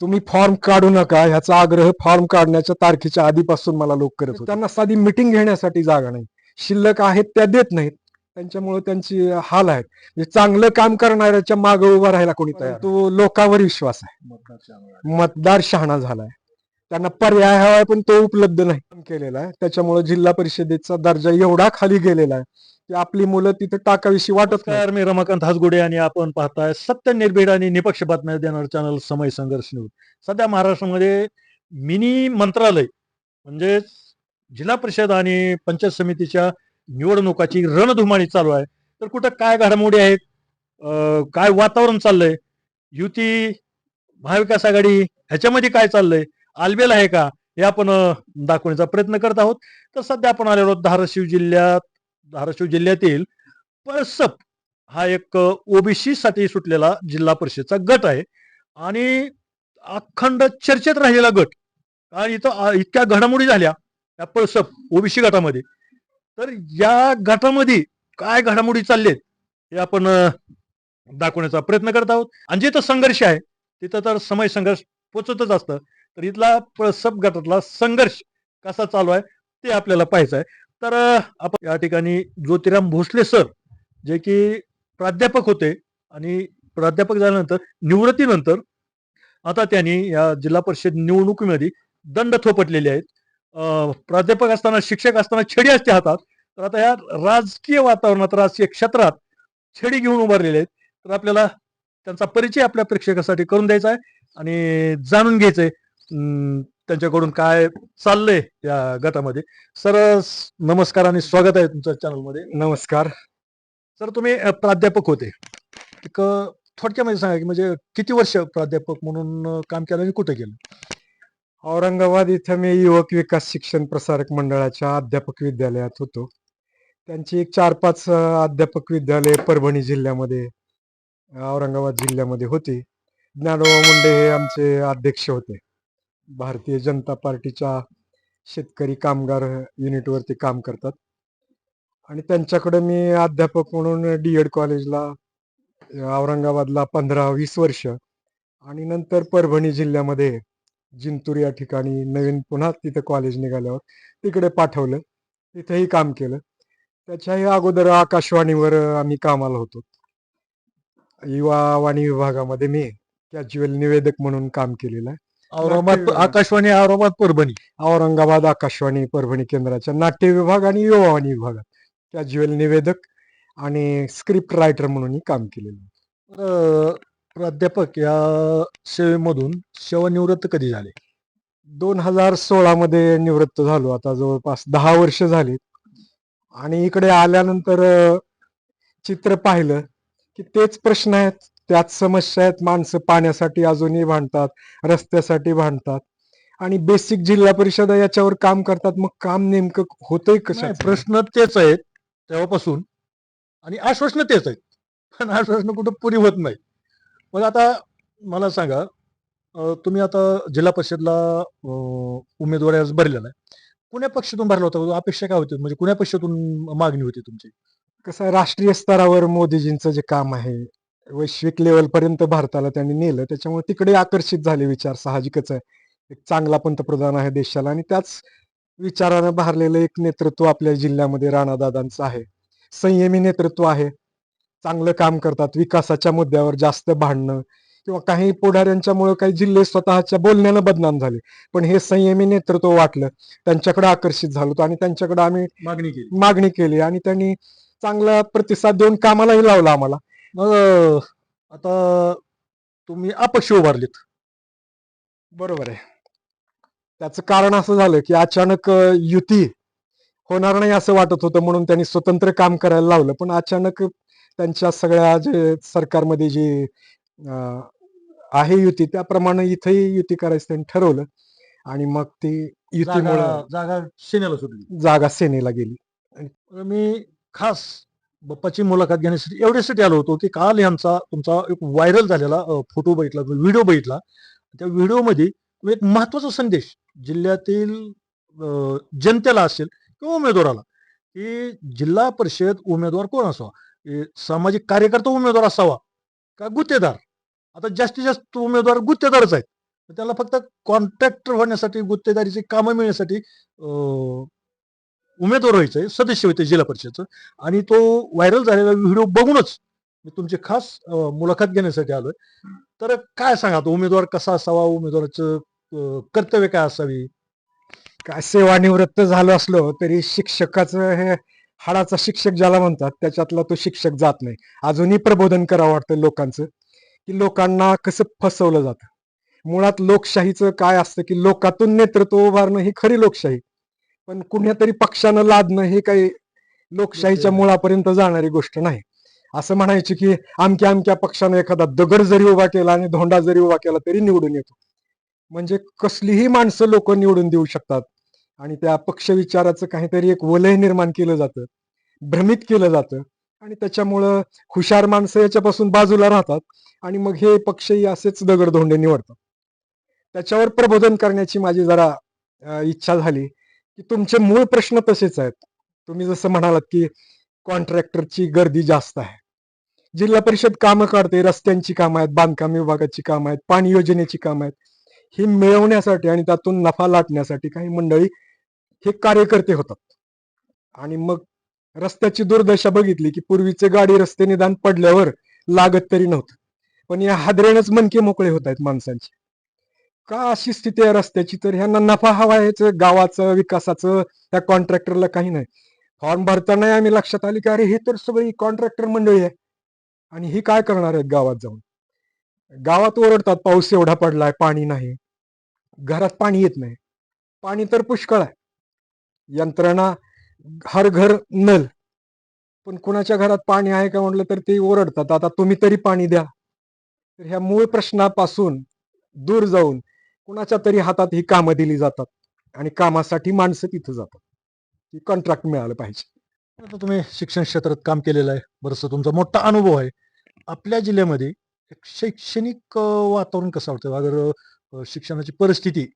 तुम्ही फॉर्म काढू नका ह्याचा आग्रह फॉर्म काढण्याच्या तारखेच्या आधीपासून मला लोक करत होते. त्यांना साधी मिटिंग घेण्यासाठी जागा नाही. शिल्लक आहेत त्या देत नाहीत. त्यांच्यामुळे त्यांची हाल आहेत. म्हणजे चांगलं काम करणाऱ्याच्या मागे उभा राहायला कोणी तयार तो लोकांवर विश्वास आहे. मतदार शहाणा झालाय. त्यांना पर्याय हवाय पण तो उपलब्ध नाही. केलेला आहे. त्याच्यामुळे जिल्हा परिषदेचा दर्जा एवढा खाली गेलेला आहे की आपली मुलं तिथे टाकाविषयी वाटत नाही. मी रमाकांत हासगुडे आणि आपण पाहताय सत्य निर्भीड आणि निपक्ष बातम्या देणार चॅनल समय संघर्ष न्यूज सध्या महाराष्ट्रामध्ये मिनी मंत्रालय म्हणजेच जिल्हा परिषद आणि पंचायत समितीच्या निवडणुकाची रणधुमाळी चालू आहे. तर कुठं काय घडामोडी आहेत? काय वातावरण चाललंय? युती महाविकास आघाडी ह्याच्यामध्ये काय चाललंय? आलबेल आहे का? हे आपण दाखवण्याचा प्रयत्न करत आहोत. तर सध्या आपण आलेलो आहोत धाराशिव जिल्ह्यात धाराशिव जिल्ह्यातील पळसप हा एक ओबीसी साठी सुटलेला जिल्हा परिषदचा गट आहे. आणि अखंड चर्चेत राहिलेला गट. कारण इथं इतक्या घडामोडी झाल्या या पळसप ओबीसी गटामध्ये. तर या गटामध्ये काय घडामोडी चाललेत हे आपण दाखवण्याचा प्रयत्न करत आहोत. आणि जिथं संघर्ष आहे तिथं तर समय संघर्ष पोचतच असतं. तर इथला सब गटातला संघर्ष कसा चालू आहे ते आपल्याला पाहायचं आहे. तर आपण या ठिकाणी ज्योतिराम भोसले सर जे की प्राध्यापक होते आणि प्राध्यापक झाल्यानंतर निवृत्तीनंतर आता त्यांनी या जिल्हा परिषद निवडणुकीमध्ये दंड थोपटलेले आहेत. प्राध्यापक असताना शिक्षक असताना छेडी असते हातात. तर आता या राजकीय वातावरणात राजकीय क्षेत्रात छेडी घेऊन उभारलेले आहेत. तर आपल्याला त्यांचा परिचय आपल्या प्रेक्षकासाठी करून द्यायचा आहे आणि जाणून घ्यायचंय त्यांच्याकडून काय चाललंय या गटामध्ये? सर नमस्कार आणि स्वागत आहे तुमच्या चॅनलमध्ये. नमस्कार. सर तुम्ही प्राध्यापक होते. एक अ, थोडक्यामध्ये सांगा की म्हणजे किती वर्ष प्राध्यापक म्हणून काम केलं आणि कुठे केलं औरंगाबाद इथं मी युवक विकास शिक्षण प्रसारक मंडळाच्या अध्यापक विद्यालयात होतो. त्यांची एक चार पाच अध्यापक विद्यालय परभणी जिल्ह्यामध्ये औरंगाबाद जिल्ह्यामध्ये होती. ज्ञानोबा मुंडे हे आमचे अध्यक्ष होते. भारतीय जनता पार्टीच्या शेतकरी कामगार युनिटवरती काम करतात. आणि त्यांच्याकडे मी अध्यापक म्हणून डी एड कॉलेजला औरंगाबादला पंधरा वीस वर्ष आणि नंतर परभणी जिल्ह्यामध्ये जिंतूर या ठिकाणी नवीन पुन्हा तिथं कॉलेज निघाल्यावर तिकडे पाठवलं. तिथेही काम केलं. त्याच्याही अगोदर आकाशवाणीवर आम्ही कामाला होतो. युवा वाणी विभागामध्ये मी कॅज्युअल निवेदक म्हणून काम केलेलं आहे. औरंगाबाद आकाशवाणी औरंगाबाद परभणी. औरंगाबाद आकाशवाणी परभणी केंद्राच्या नाट्य विभाग आणि युवा वाणी विभागात कॅज्युअल निवेदक आणि स्क्रिप्ट रायटर म्हणूनही काम केलेलं. प्राध्यापक या सेवेमधून सेवानिवृत्त कधी झाले? दोन हजार सोळा मध्ये निवृत्त झालो. आता जवळपास दहा वर्ष झाली. आणि इकडे आल्यानंतर चित्र पाहिलं की तेच प्रश्न आहेत. त्याच समस्या आहेत माणसं पाण्यासाठी अजूनही भांडतात रस्त्यासाठी भांडतात. आणि बेसिक जिल्हा परिषद याच्यावर काम करतात मग काम नेमकं होतंय कसं प्रश्न तेच आहेत तेव्हापासून आणि आश्वासन तेच आहेत. पण आश्वासन कुठं पुरी होत नाही. मग आता मला सांगा तुम्ही आता जिल्हा परिषदला उमेदवारी अर्ज भरलेला आहे. कुण्या पक्षातून भरला होता? अपेक्षा काय होती? म्हणजे कुण्या पक्षातून मागणी होती तुमची? कसं राष्ट्रीय स्तरावर मोदीजींचं जे काम आहे वैश्विक लेवल पर्यंत भारताला त्यांनी नेलं. त्याच्यामुळे तिकडे आकर्षित झाले विचार. साहजिकच आहे. एक चांगला पंतप्रधान आहे देशाला आणि त्याच विचारानं भारलेलं एक नेतृत्व आपल्या जिल्ह्यामध्ये राणादादांचं आहे. संयमी नेतृत्व आहे. चांगलं काम करतात. विकासाच्या मुद्द्यावर जास्त भांडणं किंवा काही पुढाऱ्यांच्यामुळे काही जिल्हे स्वतःच्या बोलण्यानं बदनाम झाले. पण हे संयमी नेतृत्व वाटलं. त्यांच्याकडे आकर्षित झालो होतो आणि त्यांच्याकडे आम्ही मागणी केली. मागणी केली आणि त्यांनी चांगला प्रतिसाद देऊन कामालाही लावला आम्हाला. मग आता तुम्ही अपक्ष उभारलेत. बरोबर आहे. त्याचं कारण असं झालं की अचानक युती होणार नाही असं वाटत होतं म्हणून त्यांनी स्वतंत्र काम करायला लावलं. पण अचानक त्यांच्या सगळ्या जे सरकारमध्ये जी आहे युती त्याप्रमाणे इथेही युती करायचं त्यांनी ठरवलं. आणि मग ती युतीमुळे जागा सेनेला सुटली. जागा सेनेला गेली. मी खास बाप्पाची मुलाखत घेण्यासाठी एवढ्यासाठी आलो होतो की काल यांचा तुमचा एक व्हायरल झालेला फोटो बघितला व्हिडिओ बघितला. त्या व्हिडिओमध्ये एक महत्त्वाचा संदेश जिल्ह्यातील जनतेला असेल किंवा उमेदवाराला की जिल्हा परिषद उमेदवार कोण असावा? हे सामाजिक कार्यकर्ता उमेदवार असावा का गुत्तेदार? आता जास्तीत जास्त उमेदवार गुत्तेदारच आहेत. त्याला फक्त कॉन्ट्रॅक्टर होण्यासाठी गुत्तेदारीची कामं मिळण्यासाठी उमेदवार व्हायचं आहे सदस्य होते जिल्हा परिषदचं. आणि तो व्हायरल झालेला व्हिडिओ बघूनच मी तुमची खास मुलाखत घेण्यासाठी आलोय. तर काय सांगा उमेदवार कसा असावा? उमेदवाराचं कर्तव्य काय असावी? काय सेवानिवृत्त झालो असलो तरी शिक्षकाचं हे हाडाचा शिक्षक ज्याला म्हणतात त्याच्यातला तो शिक्षक जात नाही. अजूनही प्रबोधन करावं वाटतं लोकांचं की लोकांना कसं फसवलं जातं. मुळात लोकशाहीचं काय असतं की लोकातून नेतृत्व उभारणं ही खरी लोकशाही. पण कुठल्यातरी पक्षानं लादणं हे काही लोकशाहीच्या मुळापर्यंत जाणारी गोष्ट नाही. असं म्हणायची की अमक्या अमक्या पक्षानं एखादा दगड जरी उभा केला आणि धोंडा जरी उभा केला तरी निवडून येतो. म्हणजे कसलीही माणसं लोक निवडून देऊ शकतात आणि त्या पक्ष विचाराचं काहीतरी एक वलय निर्माण केलं जातं भ्रमित केलं जातं आणि त्याच्यामुळं हुशार माणसं याच्यापासून बाजूला राहतात आणि मग हे पक्षही असेच दगडधोंडे निवडतात. त्याच्यावर प्रबोधन करण्याची माझी जरा इच्छा झाली. की तुमचे मूळ प्रश्न तसेच आहेत. तुम्ही जसं म्हणालात की कॉन्ट्रॅक्टरची गर्दी जास्त आहे. जिल्हा परिषद कामं काढते रस्त्यांची कामं आहेत बांधकाम विभागाची कामं आहेत पाणी योजनेची कामं आहेत. ही मिळवण्यासाठी आणि त्यातून नफा लाटण्यासाठी काही मंडळी हे कार्यकर्ते होतात. आणि मग रस्त्याची दुर्दशा बघितली की पूर्वीचे गाडी रस्ते निदान पडल्यावर लागत तरी नव्हतं. पण या हादरेनच मनके मोकळे होत आहेत माणसांचे. का अशी स्थिती आहे रस्त्याची? तर ह्यांना नफा हवा आहे गावाचं विकासाचं त्या कॉन्ट्रॅक्टरला काही नाही. फॉर्म भरताना आम्ही लक्षात आली की अरे हे तर सगळी कॉन्ट्रॅक्टर मंडळी आहे. आणि ही काय करणार आहेत गावात जाऊन? गावात ओरडतात पाऊस एवढा पडलाय पाणी नाही. घरात पाणी येत नाही. पाणी तर पुष्कळ आहे. यंत्रणा हर घर नल. पण कुणाच्या घरात पाणी आहे का म्हटलं तर ते ओरडतात. आता तुम्ही तरी पाणी द्या. तर ह्या मूळ प्रश्नापासून दूर जाऊन कुणाच्या तरी हातात ही कामं दिली जातात आणि कामासाठी माणसं तिथं जातात. की कॉन्ट्रॅक्ट मिळालं पाहिजे. आता तुम्ही शिक्षण क्षेत्रात काम केलेलं आहे. बरंच तुमचा मोठा अनुभव आहे. आपल्या जिल्ह्यामध्ये एक शैक्षणिक वातावरण कसं वाटतं अगर शिक्षणाची परिस्थिती.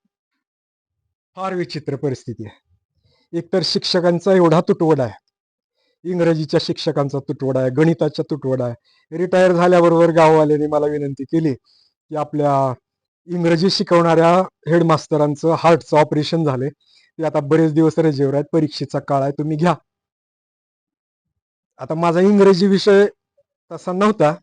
फार विचित्र परिस्थिती आहे. एकतर शिक्षकांचा एवढा तुटवडा आहे. इंग्रजीच्या शिक्षकांचा तुटवडा आहे. गणिताचा तुटवडा आहे. रिटायर झाल्याबरोबर गाववाल्यांनी मला विनंती केली की आपल्या इंग्रजी शिकवणाऱ्या हेडमास्तरांचं हार्टचं ऑपरेशन झालंय. ते आता बरेच दिवस रजेवर आहेत. परीक्षेचा काळ आहे. तुम्ही घ्या. आता माझा इंग्रजी विषय तसा नव्हता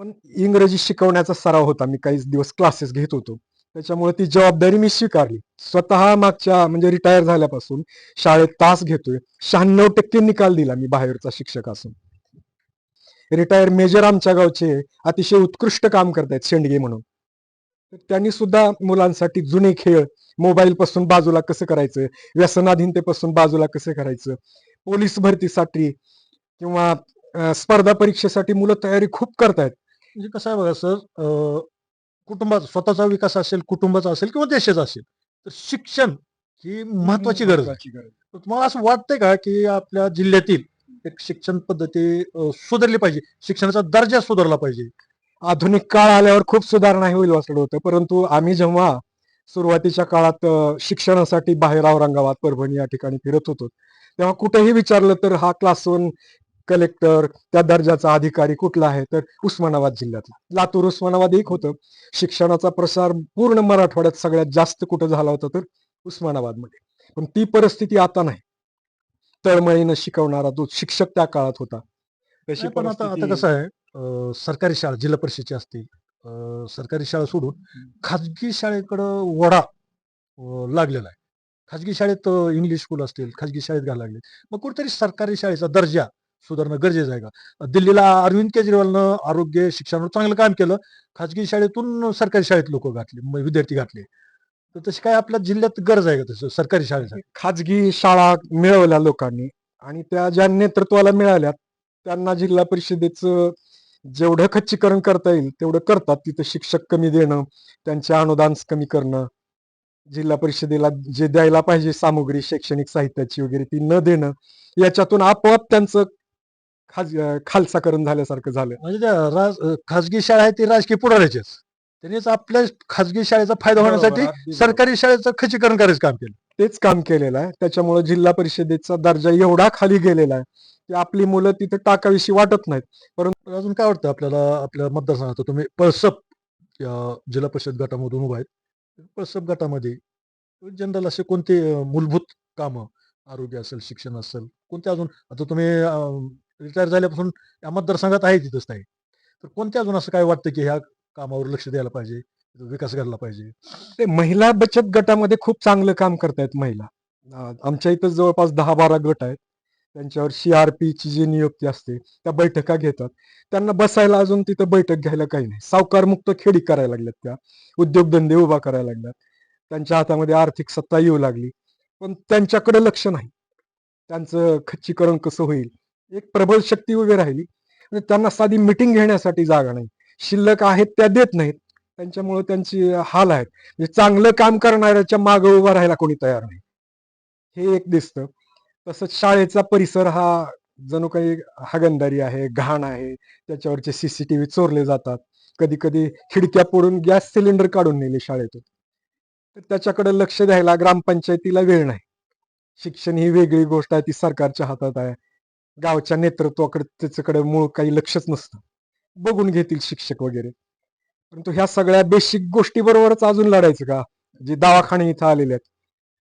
पण इंग्रजी शिकवण्याचा सराव होता. मी काही दिवस क्लासेस घेत होतो. त्याच्यामुळे ती जबाबदारी मी स्वीकारली. स्वतः मागच्या म्हणजे रिटायर झाल्यापासून शाळेत तास घेतोय. शहाण्णव टक्के निकाल दिला मी बाहेरचा शिक्षक असून. रिटायर मेजर आमच्या गावचे अतिशय उत्कृष्ट काम करतायत शेंडगे म्हणून. त्यांनी सुद्धा मुलांसाठी जुने खेळ मोबाईल पासून बाजूला कसं करायचं? व्यसनाधीनतेपासून बाजूला कसं करायचं? पोलीस भरतीसाठी किंवा स्पर्धा परीक्षेसाठी मुलं तयारी खूप करतायत. म्हणजे कसं आहे बघा सर कुटुंबाचा स्वतःचा विकास असेल कुटुंबाचा असेल किंवा देशाचा असेल तर शिक्षण ही महत्वाची गरज आहे. तुम्हाला असं वाटतंय का की आपल्या जिल्ह्यातील एक शिक्षण पद्धती सुधारली पाहिजे? शिक्षणाचा दर्जा सुधारला पाहिजे? आधुनिक काळ आल्यावर खूप सुधारणा होईल वाटलं होतं. परंतु आम्ही जेव्हा सुरुवातीच्या काळात शिक्षणासाठी बाहेर औरंगाबाद परभणी या ठिकाणी फिरत होतो तेव्हा कुठेही विचारलं तर हा क्लास वन कलेक्टर त्या दर्जाचा अधिकारी कुठला आहे? तर उस्मानाबाद जिल्ह्यातला. लातूर उस्मानाबाद एक होतं. शिक्षणाचा प्रसार पूर्ण मराठवाड्यात सगळ्यात जास्त कुठं झाला होता तर उस्मानाबादमध्ये पण ती परिस्थिती आता नाही. तळमळीनं शिकवणारा जो शिक्षक त्या काळात होता तशी पण आता आता कसं आहे सरकारी शाळा जिल्हा परिषदची असतील सरकारी शाळा सोडून खाजगी शाळेकडं वडा लागलेला आहे. खाजगी शाळेत इंग्लिश स्कूल असतील खाजगी शाळेत घालायला लागले मग कुठेतरी सरकारी शाळेचा दर्जा सुधारणं गरजेचं आहे का? दिल्लीला अरविंद केजरीवालनं आरोग्य शिक्षणावर चांगलं काम केलं. खाजगी शाळेतून सरकारी शाळेत लोक घातले विद्यार्थी घातले. तर तशी काय आपल्या जिल्ह्यात गरज आहे का तसं सरकारी शाळेसाठी? खाजगी शाळा मिळवल्या लोकांनी आणि त्या ज्या नेतृत्वाला मिळाल्या त्यांना जिल्हा परिषदेचं जेवढं खच्चीकरण करता येईल तेवढं करतात. तिथं शिक्षक कमी देणं त्यांचे अनुदान कमी करणं. जिल्हा परिषदेला जे द्यायला पाहिजे सामुग्री शैक्षणिक साहित्याची वगैरे ती न देणं याच्यातून आपोआप त्यांचं खाज खालसाकरण झाल्यासारखं झालं. म्हणजे राज खाजगी शाळा आहे ती राजकीय पुढाऱ्याचीच. त्यांनीच आपल्या खाजगी शाळेचा फायदा होण्यासाठी. सरकारी शाळेचं खच्चीकरण करायचं काम केलं. तेच काम केलेलं आहे. त्याच्यामुळे जिल्हा परिषदेचा दर्जा एवढा खाली गेलेला आहे. की आपली मुलं तिथे टाकावीशी वाटत नाहीत. परंतु अजून काय वाटतं आपल्याला आपल्या मतदारसंघात? तुम्ही पळसप जिल्हा परिषद गटामधून उभा आहेत. पळसप गटामध्ये जनरल असे कोणते मूलभूत कामं आरोग्य असेल शिक्षण असेल कोणते अजून? आता तुम्ही रिटायर झाल्यापासून या मतदारसंघात आहे तिथंच नाही. तर कोणते अजून असं काय वाटतं की ह्या कामावर लक्ष द्यायला पाहिजे विकास घडला पाहिजे? ते महिला बचत गटामध्ये खूप चांगलं काम करतायत महिला. आमच्या इथं जवळपास दहा बारा गट आहेत. त्यांच्यावर सी आर पीची जी नियुक्ती असते त्या बैठका घेतात. त्यांना बसायला अजून तिथं बैठक घ्यायला काही नाही. सावकारमुक्त खेडी करायला लागल्यात त्या. उद्योगधंदे उभा करायला लागल्यात. त्यांच्या हातामध्ये आर्थिक सत्ता येऊ लागली. पण त्यांच्याकडे लक्ष नाही. त्यांचं खच्चीकरण कसं होईल? एक प्रबळ शक्ती उभी राहिली. म्हणजे त्यांना साधी मिटिंग घेण्यासाठी जागा नाही. शिल्लक आहेत त्या देत नाहीत. त्यांच्यामुळे त्यांची हाल आहेत. म्हणजे चांगलं काम करणाऱ्याच्या मागे उभा राहायला कोणी तयार नाही. हे एक दिसतं. तसंच शाळेचा परिसर हा जणू काही हागंदारी आहे घाण आहे त्याच्यावरचे सीसीटीव्ही चोरले जातात. कधी कधी खिडक्या पडून गॅस सिलेंडर काढून नेले शाळेतून. तर त्याच्याकडे लक्ष द्यायला ग्रामपंचायतीला वेळ नाही. शिक्षण ही वेगळी गोष्ट आहे ती सरकारच्या हातात आहे. गावच्या नेतृत्वाकडे त्याच्याकडे मूळ काही लक्षच नसतं. बघून घेतील शिक्षक वगैरे. परंतु ह्या सगळ्या बेसिक गोष्टी बरोबरच अजून लढायचं का? जे दवाखाने इथं आलेले आहेत.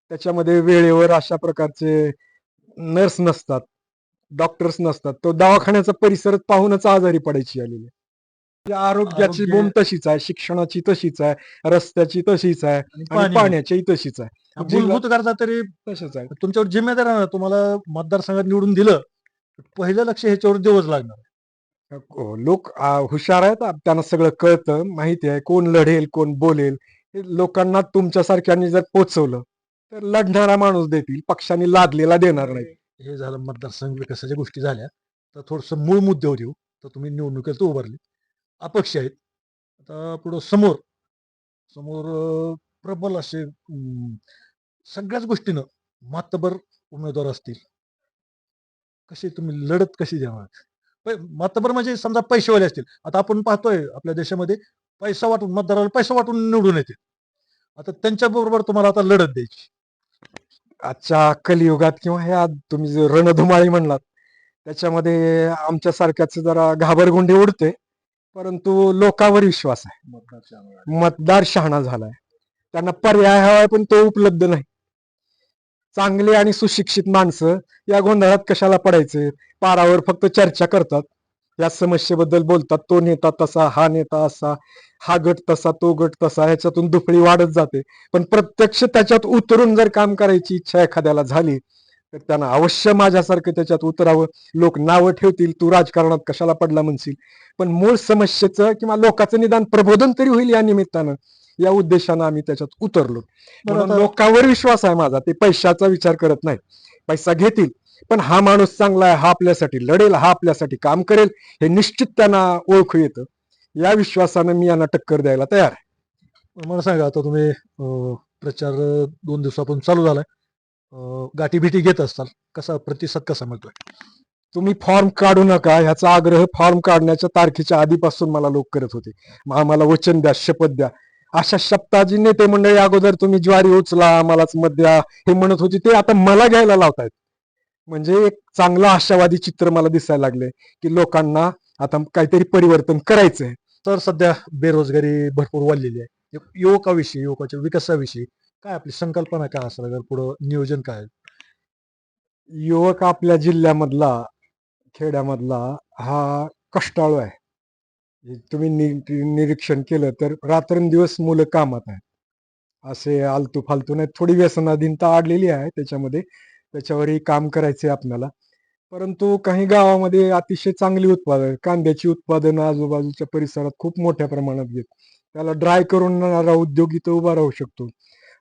त्याच्यामध्ये वेळेवर अशा प्रकारचे नर्स नसतात डॉक्टर्स नसतात. तो दवाखान्याचा परिसर पाहूनच आजारी पडायची आलेली आहे. म्हणजे आरोग्याची आरोग्य- बोंब तशीच आहे शिक्षणाची तशीच आहे रस्त्याची तशीच आहे आणि पाण्याची तशीच आहे. मूलभूत गरजा तरी तशीच आहे तुमच्यावर जिम्मेदार तुम्हाला मतदारसंघात निवडून दिलं पहिलं लक्ष ह्याच्यावर देवच लागणार हो, लोक हुशार आहेत त्यांना सगळं कळतं माहिती आहे कोण लढेल कोण बोलेल. हे लोकांना तुमच्यासारख्यांनी जर पोचवलं तर लढणारा माणूस देतील पक्षांनी लादलेला देणार नाही. हे झालं मतदारसंघ विकासाच्या गोष्टी झाल्या. तर थोडस मूळ मुद्द्यावर येऊ हो. तर तुम्ही निवडणुकीत उभारले. अपक्ष आहेत. आता पुढं समोर समोर प्रबल असे सगळ्याच गोष्टीनं मातबर उमेदवार असतील. कशी तुम्ही लढत कशी द्यावा मातबर म्हणजे समजा पैसेवाले असतील. आता आपण पाहतोय आपल्या देशामध्ये पैसा वाटून मतदाराला पैसा वाटून निवडून येते आता त्यांच्या बरोबर तुम्हाला आता लढत द्यायची. आजच्या कलियुगात किंवा ह्या तुम्ही जे रणधुमाळी म्हणलात त्याच्यामध्ये आमच्या सारख्याच जरा घाबरगुंडी उडते परंतु लोकांवर विश्वास आहे. मतदार शहाणा झालाय. त्यांना पर्याय हवाय पण तो उपलब्ध नाही. चांगले आणि सुशिक्षित माणसं या गोंधळात कशाला पडायचे? पारावर फक्त चर्चा करतात. या समस्येबद्दल बोलतात तो नेता तसा हा नेता असा हा गट तसा तो गट तसा ह्याच्यातून दुफळी वाढत जाते. पण प्रत्यक्ष त्याच्यात उतरून जर काम करायची इच्छा एखाद्याला झाली तर त्यांना अवश्य माझ्यासारखं त्याच्यात उतरावं. लोक नावं ठेवतील तू राजकारणात कशाला पडला म्हणशील. पण मूळ समस्येचं किंवा लोकांचं निदान प्रबोधन तरी होईल या निमित्तानं या उद्देशानं आम्ही त्याच्यात उतरलो. म्हणून लोकांवर विश्वास आहे माझा ते पैशाचा विचार करत नाहीत पैसा घेतील पण हा माणूस चांगला आहे हा आपल्यासाठी लढेल हा आपल्यासाठी काम करेल हे निश्चित त्यांना ओळखू येतं. या विश्वासानं मी यांना टक्कर द्यायला तयार आहे. मला सांगा आता तुम्ही प्रचार दोन दिवसापासून चालू झालाय. अं, गाठी भेटी घेत असताल कसा प्रतिसाद कसा मिळतोय? तुम्ही फॉर्म काढू नका ह्याचा आग्रह फॉर्म काढण्याच्या तारखेच्या आधीपासून मला लोक करत होते. मग आम्हाला वचन द्या शपथ द्या. अशा शब्दाची नेते मंडळी अगोदर तुम्ही ज्वारी उचला आम्हालाच मत द्या हे म्हणत होते ते आता मला घ्यायला लावतायत. म्हणजे एक चांगलं आशावादी चित्र मला दिसायला लागले की लोकांना आता काहीतरी परिवर्तन करायचंय. तर सध्या बेरोजगारी भरपूर वाढलेली आहे. युवकाविषयी युवकाच्या विकासाविषयी काय आपली संकल्पना काय असणार पुढं नियोजन काय? आहे? युवक आपल्या जिल्ह्यामधला खेड्यामधला हा कष्टाळू आहे. तुम्ही नि- निरीक्षण केलं तर रात्रंदिवस मुलं कामात आहेत. असे आलतू फालतू नाही थोडी व्यसनाधीनता आडलेली आहे. त्याच्यामध्ये त्याच्यावरही काम करायचे आपल्याला. परंतु काही गावामध्ये अतिशय चांगली उत्पादन कांद्याची उत्पादनं आजूबाजूच्या परिसरात खूप मोठ्या प्रमाणात घेत त्याला ड्राय करून उद्योग इथं उभा राहू शकतो.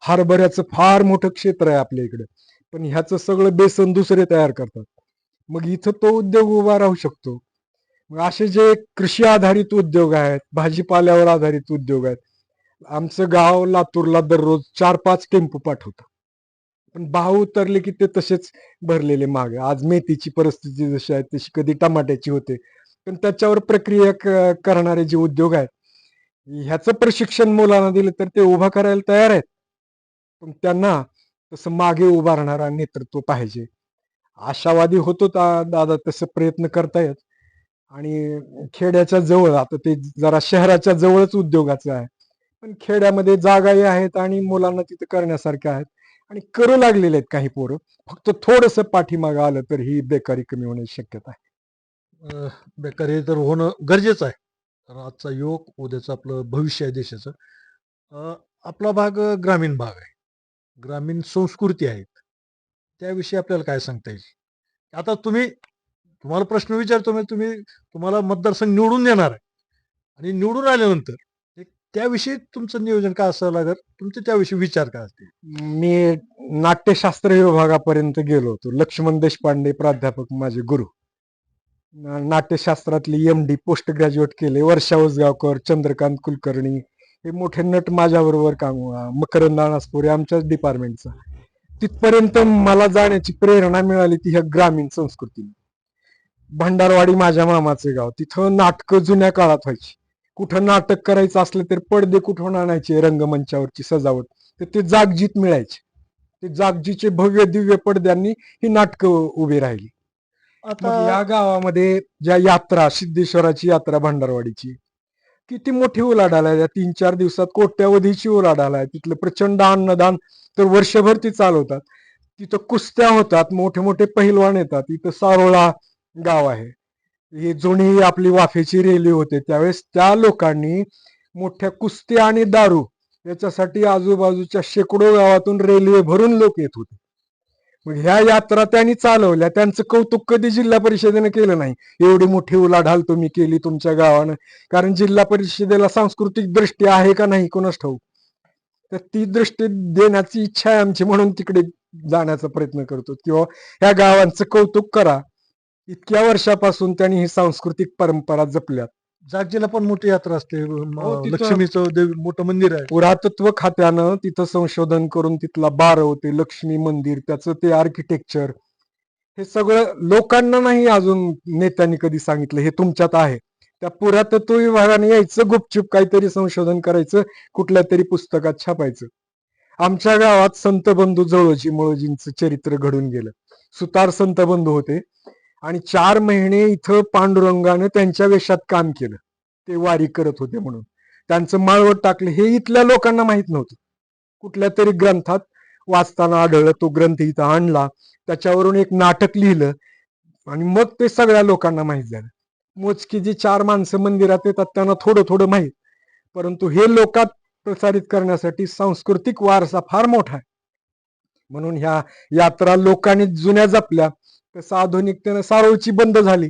हरभऱ्याचं फार मोठं क्षेत्र आहे आपल्या इकडे. पण ह्याचं सगळं बेसन दुसरे तयार करतात. मग इथं तो उद्योग उभा राहू शकतो. मग असे जे कृषी आधारित उद्योग आहेत भाजीपाल्यावर आधारित उद्योग आहेत. आमचं गाव लातूरला दररोज चार पाच टेम्पो पाठवतं पण भाव उतरले की ते तसेच भरलेले मागे. आज मेथीची परिस्थिती जशी आहे तशी कधी टमाट्याची होते. पण त्याच्यावर प्रक्रिया करणारे जे उद्योग आहेत ह्याचं प्रशिक्षण मुलांना दिलं तर ते उभा करायला तयार आहेत. पण त्यांना तसं मागे उभारणारा नेतृत्व पाहिजे. आशावादी होतो दादा तसं प्रयत्न करतायत. आणि खेड्याच्या जवळ आता ते जरा शहराच्या जवळच उद्योगाचं आहे. पण खेड्यामध्ये जागाही आहेत आणि मुलांना तिथं करण्यासारख्या आहेत. आणि करू लागलेले आहेत काही पोरं. फक्त थोडस पाठीमागं आलं तर ही बेकारी कमी होण्याची शक्यता आहे. बेकारी तर होणं गरजेचं आहे. कारण आजचा योग उद्याचं आपलं भविष्य आहे देशाचं. आपला भाग ग्रामीण भाग आहे. ग्रामीण संस्कृती आहेत त्याविषयी आपल्याला काय सांगता येईल? आता तुम्ही तुम्हाला प्रश्न विचारतो मी तुम्ही तुम्हाला मतदारसंघ निवडून देणार आहे. आणि निवडून आल्यानंतर त्याविषयी तुमचं नियोजन काय असावं लागत तुमचे त्याविषयी विचार काय असतील? मी नाट्यशास्त्र विभागापर्यंत गेलो होतो. लक्ष्मण देशपांडे प्राध्यापक माझे गुरु. नाट्यशास्त्रातली एम डी पोस्ट ग्रॅज्युएट केले. वर्षा उसगावकर चंद्रकांत कुलकर्णी. हे मोठे नट माझ्याबरोबर काम मकरंद अनासपुरे आमच्याच डिपार्टमेंटचा तिथपर्यंत मला जाण्याची प्रेरणा मिळाली ती ह्या ग्रामीण संस्कृतीने. भंडारवाडी माझ्या मामाचे गाव. तिथं नाटकं जुन्या काळात व्हायची. कुठं नाटक करायचं असलं तर पडदे कुठून आणायचे रंगमंचावरची सजावट? तर ते जागजीत मिळायचे. ते जागजीचे भव्य दिव्य पडद्यांनी ही नाटकं उभी राहिली. मग या आता गावामध्ये ज्या यात्रा सिद्धेश्वराची यात्रा भंडारवाडीची किती मोठी उलाढाल आहे. तीन चार दिवसात कोट्यावधीची उलाढाल आहे. तिथलं प्रचंड अन्नदान तर वर्षभर ती चालवतात. तिथं कुस्त्या होतात मोठे मोठे पहिलवान येतात. इथं सारोळा गाव आहे. ही जुनी आपली वाफेची रेली होते त्यावेळेस त्या लोकांनी मोठ्या कुस्त्या आणि दारू याच्यासाठी आजूबाजूच्या शेकडो गावातून रेल्वे भरून लोक येत होते. मग ह्या यात्रा त्यांनी चालवल्या त्यांचं कौतुक कधी जिल्हा परिषदेने केलं नाही. एवढी मोठी उलाढाल तुम्ही केली तुमच्या गावानं. कारण जिल्हा परिषदेला सांस्कृतिक दृष्टी आहे का नाही कोणच ठाऊक. तर ती दृष्टी देण्याची इच्छा आहे आमची म्हणून तिकडे जाण्याचा प्रयत्न करतो. किंवा ह्या गावांचं कौतुक करा. इतक्या वर्षापासून त्यांनी ही सांस्कृतिक परंपरा जपल्यात. जागजीला पण मोठी यात्रा असते हो, तिथं- लक्ष्मीचं देवी मोठं मंदिर आहे. पुरातत्व खात्यानं तिथं संशोधन करून तिथला बारव ते लक्ष्मी मंदिर त्याचं ते आर्किटेक्चर हे सगळं लोकांना नाही अजून नेत्यांनी कधी सांगितलं हे तुमच्यात आहे. त्या पुरातत्व विभागाने यायचं गुपचूप काहीतरी संशोधन करायचं कुठल्या तरी पुस्तकात छापायचं. आमच्या गावात संत बंधू जवळजी मुळजींचं चरित्र घडून गेलं. सुतार संत बंधू होते. आणि चार महिने इथं पांडुरंगानं त्यांच्या वेशात काम केलं. ते वारी करत होते म्हणून. त्यांचं माळवट टाकलं. हे इथल्या लोकांना माहीत नव्हतं. कुठल्या तरी ग्रंथात वाचताना आढळलं तो ग्रंथ इथं आणला. त्याच्यावरून एक नाटक लिहिलं. आणि मग ते सगळ्या लोकांना माहीत झालं. मोजकी जी चार माणसं मंदिरात येतात त्यांना थोडं थोडं माहीत. परंतु हे लोकात प्रसारित करण्यासाठी सांस्कृतिक वारसा फार मोठा आहे. म्हणून ह्या यात्रा लोकांनी जुन्या जपल्या. तसं आधुनिकतेनं सारोळची बंद झाली.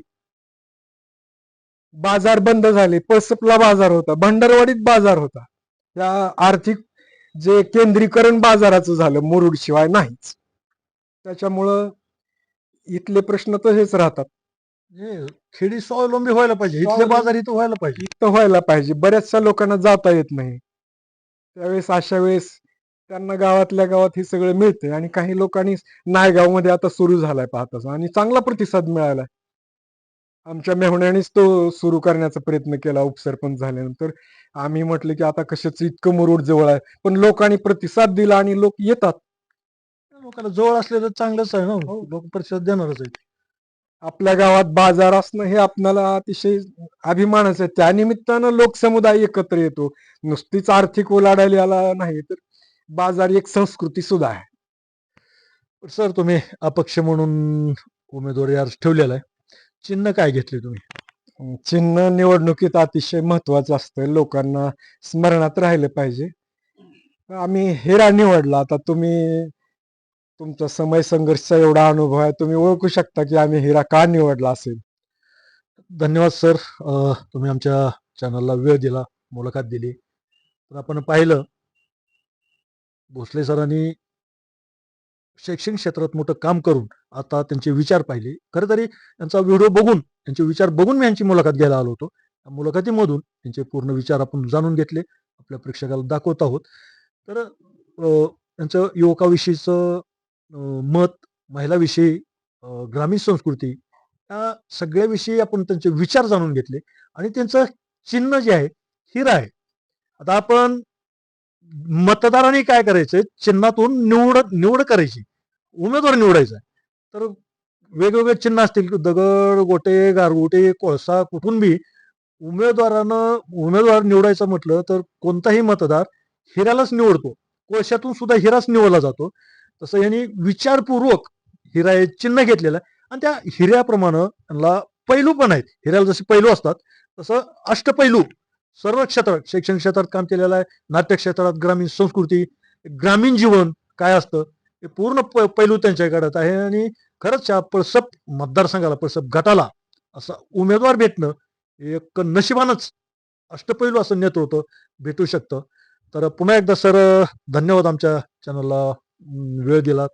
बाजार बंद झाले. पसपला बाजार होता. भंडारवाडीत बाजार होता. या आर्थिक जे केंद्रीकरण बाजाराचं झालं मुरुड शिवाय नाहीच. त्याच्यामुळं इथले प्रश्न तसेच राहतात. हे खेडी स्वावलंबी व्हायला पाहिजे. इथले बाजार इथं व्हायला पाहिजे. इथं व्हायला पाहिजे. बऱ्याचशा लोकांना जाता येत नाही. त्यावेळेस अशा वेळेस त्यांना गावातल्या गावात हे सगळं मिळते आणि काही लोकांनी नायगावमध्ये आता सुरू झालाय पाहतस आणि चांगला प्रतिसाद मिळालाय. आमच्या मेहुण्यानेच तो सुरू करण्याचा प्रयत्न केला उपसरपंच झाल्यानंतर. आम्ही म्हटलं की आता कशाच इतकं मुरुड जवळ आहे. पण लोकांनी प्रतिसाद दिला आणि लोक येतात. लोकांना जवळ असलेलं चांगलंच आहे ना. हो. लोक प्रतिसाद देणारच आहेत. आपल्या गावात बाजार असणं हे आपल्याला अतिशय अभिमानाचं आहे. त्या निमित्तानं लोकसमुदाय एकत्र येतो. नुसतीच आर्थिक ओलाढायला नाही तर बाजार एक संस्कृती सुद्धा आहे. सर तुम्ही अपक्ष म्हणून उमेदवारी अर्ज ठेवलेला आहे. चिन्ह काय घेतले तुम्ही? चिन्ह निवडणुकीत अतिशय महत्वाचं असतं. लोकांना स्मरणात राहिलं पाहिजे. आम्ही हिरा निवडला. आता तुम्ही तुमचा समय संघर्षचा एवढा अनुभव आहे. तुम्ही ओळखू शकता की आम्ही हिरा का निवडला असेल? धन्यवाद सर. तुम्ही आमच्या चॅनलला वेळ दिला मुलाखत दिली. तर आपण पाहिलं भोसले सरांनी शैक्षणिक क्षेत्रात मोठं काम करून आता त्यांचे विचार पाहिले. खरं तरी त्यांचा व्हिडिओ बघून त्यांचे विचार बघून मी यांची मुलाखत घ्यायला आलो होतो. त्या मुलाखतीमधून त्यांचे पूर्ण विचार आपण जाणून घेतले आपल्या प्रेक्षकाला दाखवत आहोत. तर त्यांचं युवकाविषयीचं मत महिलाविषयी ग्रामीण संस्कृती या सगळ्याविषयी आपण त्यांचे विचार जाणून घेतले. आणि त्यांचं चिन्ह जे आहे हिरा आहे. आता आपण मतदारांनी काय करायचं चिन्हातून निवड निवड करायची. उमेदवार निवडायचा आहे. तर वेगवेगळे चिन्ह असतील दगड गोटे गारगोटे कोळसा कुठून बी उमेदवारानं उमेदवार निवडायचं म्हटलं तर कोणताही मतदार हिऱ्यालाच निवडतो. कोळशातून सुद्धा हिराच निवडला जातो. तसं यांनी विचारपूर्वक हिरा हे चिन्ह घेतलेलं आहे. आणि त्या हिऱ्याप्रमाणे त्यांना पैलू पण आहेत. हिऱ्याला जसे पैलू असतात तसं अष्टपैलू सर्व क्षेत्रात शैक्षणिक क्षेत्रात काम केलेलं आहे नाट्य क्षेत्रात ग्रामीण संस्कृती ग्रामीण जीवन काय असतं हे पूर्ण प- पैलू त्यांच्याकडे आहे आणि खरंच या पळसप मतदारसंघाला पळसप गटाला असा उमेदवार भेटणं एक नशिबानच अष्टपैलू असं नेतृत्व भेटू शकतं. तर पुन्हा एकदा सर धन्यवाद आमच्या चॅनलला वेळ दिलात.